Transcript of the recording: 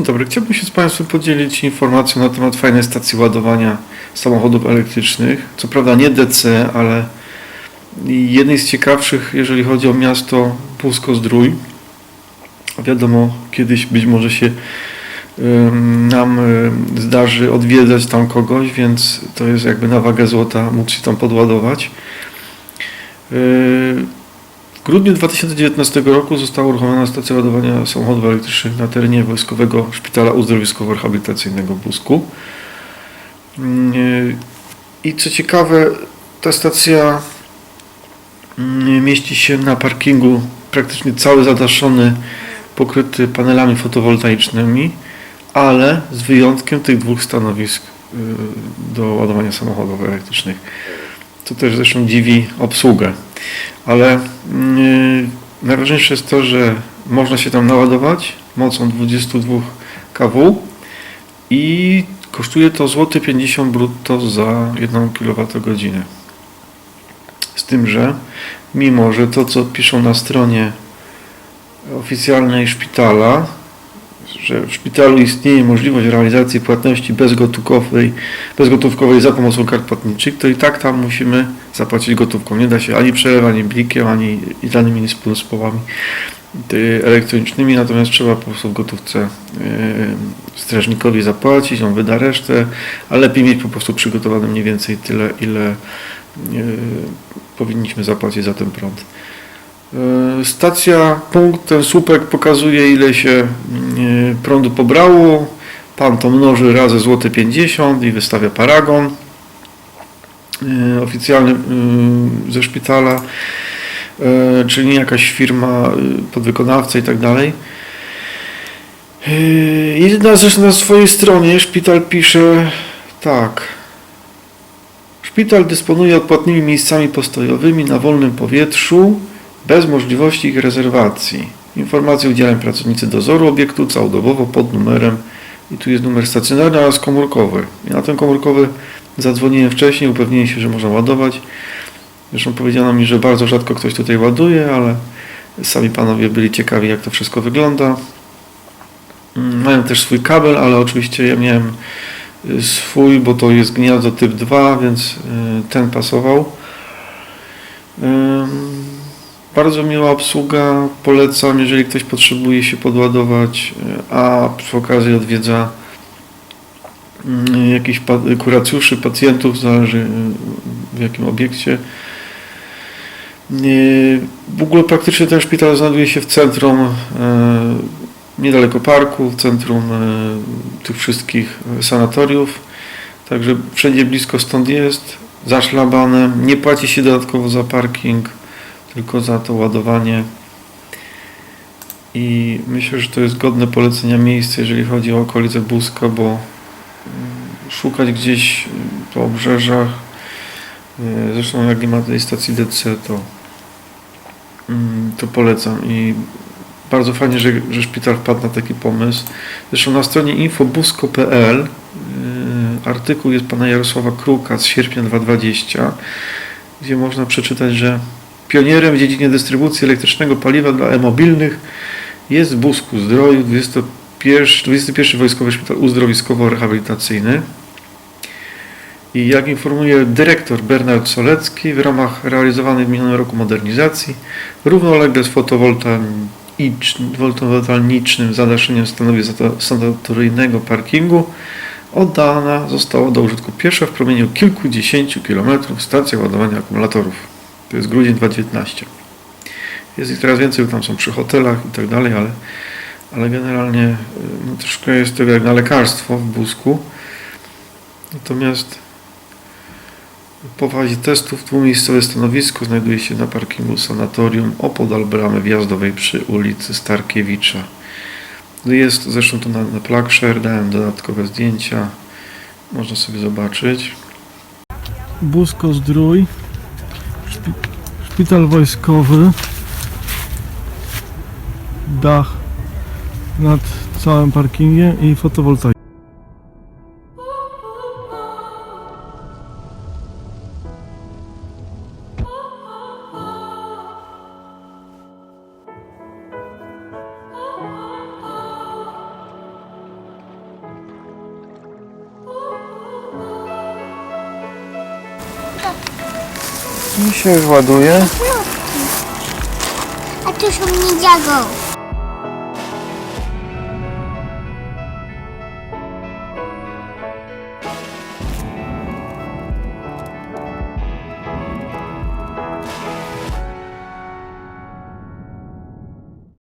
Dzień dobry. Chciałbym się z Państwem podzielić informacją na temat fajnej stacji ładowania samochodów elektrycznych. Co prawda nie DC, ale jednej z ciekawszych, jeżeli chodzi o miasto Pusko-Zdrój. Wiadomo, kiedyś być może się nam zdarzy odwiedzać tam kogoś, więc to jest jakby na wagę złota móc się tam podładować. W grudniu 2019 roku została uruchomiona stacja ładowania samochodów elektrycznych na terenie Wojskowego Szpitala Uzdrowiskowo-Rehabilitacyjnego w Busku. Yy, I co ciekawe, ta stacja mm, mieści się na parkingu praktycznie cały zadaszony, pokryty panelami fotowoltaicznymi, ale z wyjątkiem tych dwóch stanowisk yy, do ładowania samochodów elektrycznych. To też zresztą dziwi obsługę. Ale yy, najważniejsze jest to, że można się tam naładować mocą 22 kW i kosztuje to złoty 50 brutto za 1 kWh. Z tym, że mimo, że to co piszą na stronie oficjalnej szpitala, że w szpitalu istnieje możliwość realizacji płatności bezgotówkowej, bezgotówkowej za pomocą kart płatniczych, to i tak tam musimy zapłacić gotówką. Nie da się ani przelewać, ani blikiem, ani danymi sposobami y, elektronicznymi, natomiast trzeba po prostu w gotówce y, strażnikowi zapłacić, on wyda resztę, a lepiej mieć po prostu przygotowane mniej więcej tyle, ile y, powinniśmy zapłacić za ten prąd. Stacja, punkt, ten słupek pokazuje ile się y, prądu pobrało. Pan to mnoży razy złote 50 i wystawia paragon y, oficjalny y, ze szpitala, czyli jakaś firma, podwykonawca i tak dalej. I na, na swojej stronie szpital pisze tak. Szpital dysponuje odpłatnymi miejscami postojowymi na wolnym powietrzu bez możliwości ich rezerwacji. Informacje udzielają pracownicy dozoru obiektu całodobowo pod numerem i tu jest numer stacjonarny oraz komórkowy. I na ten komórkowy zadzwoniłem wcześniej, upewniłem się, że można ładować. Zresztą powiedziano mi, że bardzo rzadko ktoś tutaj ładuje, ale sami panowie byli ciekawi, jak to wszystko wygląda. Mm, Mają też swój kabel, ale oczywiście ja miałem y, swój, bo to jest gniazdo typ 2, więc y, ten pasował. Bardzo miła obsługa, polecam, jeżeli ktoś potrzebuje się podładować, y, a przy okazji odwiedza mm, jakichś kuracjuszy, pacjentów, zależy y, w jakim obiekcie. Y, W ogóle praktycznie ten szpital znajduje się w centrum, niedaleko parku, w centrum tych wszystkich sanatoriów, także wszędzie blisko stąd jest, za szlabanem, nie płaci się dodatkowo za parking, tylko za to ładowanie. I myślę, że to jest godne polecenia miejsce, jeżeli chodzi o okolice Buska, bo mm, szukać gdzieś mm, po obrzeżach, y, zresztą jak nie ma tej stacji DC, to, mm, to polecam. I bardzo fajnie, że, że szpital wpadł na taki pomysł. Zresztą na stronie infobusko.pl y, artykuł jest pana Jarosława Kruka z sierpnia 2020, gdzie można przeczytać, że Pionierem w dziedzinie dystrybucji elektrycznego paliwa dla e-mobilnych jest w Busku Zdroju 21, 21 Wojskowy Szpital Uzdrowiskowo-Rehabilitacyjny. I jak informuje dyrektor Bernard Solecki, w ramach realizowanej w minionym roku modernizacji, równolegle z fotowoltaicz- fotowoltaicznym zadaszeniem stanowi sanatoryjnego parkingu oddana została do użytku pierwsza w promieniu kilkudziesięciu kilometrów stacja ładowania akumulatorów. To jest grudzień 2019. Jest ich teraz więcej, bo tam są przy hotelach i tak dalej, ale, ale generalnie y, no, troszkę jest to jak na lekarstwo w Busku. Natomiast po fazie testów dwumiejscowe stanowisko znajduje się na parkingu sanatorium opodal bramy wjazdowej przy ulicy Starkiewicza. Jest zresztą to na, na Plakshare, dałem dodatkowe zdjęcia. Można sobie zobaczyć. Busko Zdrój. Szpital wojskowy. Dach nad całym parkingiem i fotowoltaika. I się już ładuje. A tu są Ninjago.